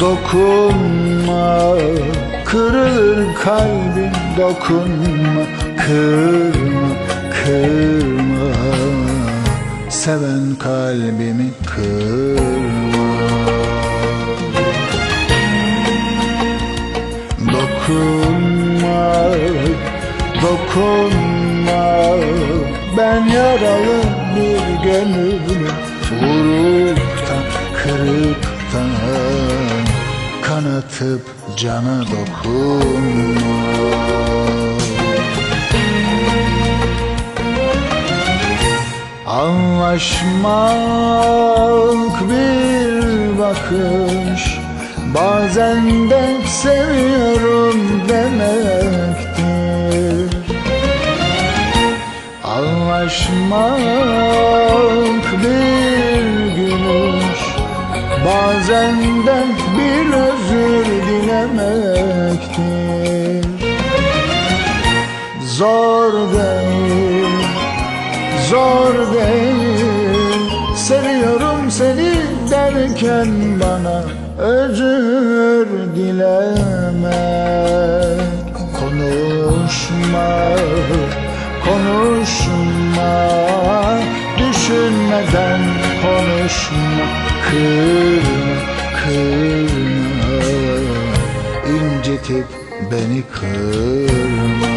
Dokunma Kırılır kalbim dokunma Kırma kırma. Seven kalbimi kırma. Dokunma Dokunma. Ben yaralı bir gönlüm Vurup Kanatıp cana dokunma Anlaşmak bir bakış Bazen de seviyorum demektir. Anlaşmak bir gülüş Bazen de dilemektir Zor değil Zor değil. Seviyorum seni derken bana özür dilemek. Konuşma, konuşma. Düşünmeden konuşma Kırma, incitip beni kırma